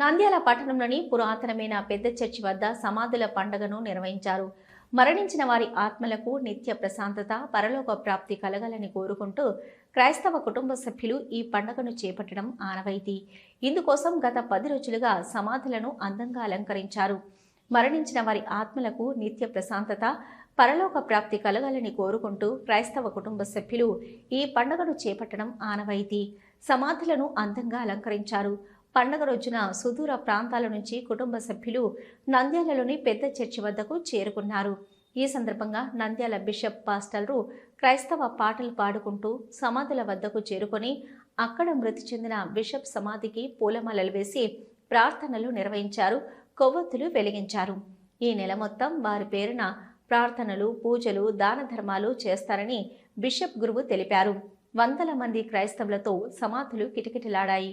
నంద్యాల పట్టణంలోని పురాతనమైన పెద్ద చర్చి వద్ద సమాధుల పండుగను నిర్వహించారు. మరణించిన వారి ఆత్మలకు నిత్య ప్రశాంతత పరలోక ప్రాప్తి కలగాలని కోరుకుంటూ క్రైస్తవ కుటుంబ సభ్యులు ఈ పండుగను చేపట్టడం ఆనవాయితీ. ఇందుకోసం గత పది రోజులుగా సమాధులను అందంగా అలంకరించారు. మరణించిన వారి ఆత్మలకు నిత్య ప్రశాంతత పరలోక ప్రాప్తి కలగాలని కోరుకుంటూ క్రైస్తవ కుటుంబ సభ్యులు ఈ పండుగను చేపట్టడం ఆనవాయితీ. సమాధులను అందంగా అలంకరించారు. పండగ రోజున సుదూర ప్రాంతాల నుంచి కుటుంబ సభ్యులు నంద్యాలలోని పెద్ద చర్చి వద్దకు చేరుకున్నారు. ఈ సందర్భంగా నంద్యాల బిషప్ పాస్టర్లు క్రైస్తవ పాటలు పాడుకుంటూ సమాధుల వద్దకు చేరుకొని అక్కడ మృతి చెందిన బిషప్ సమాధికి పూలమాలలు వేసి ప్రార్థనలు నిర్వహించారు కొవ్వొత్తులు వెలిగించారు. ఈ నెల మొత్తం వారి పేరున ప్రార్థనలు పూజలు దాన ధర్మాలు చేస్తారని బిషప్ గురువు తెలిపారు. వందల మంది క్రైస్తవులతో సమాధులు కిటకిటలాడాయి.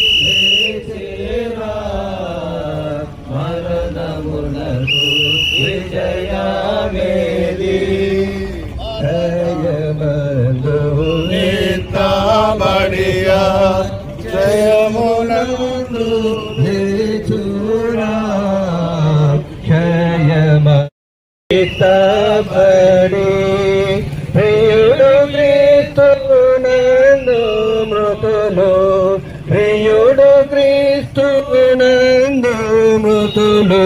വിജയമേരി ജയമലുനിത്താമടിയ ജയമുനന്ദു. ജയമ ഇതപടി പ്രിയുടുത്തുനന്ദു മൃതുലോ പ്രിയുടു ക്രിസ്തുനന്ദു മൃതുലോ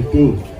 对。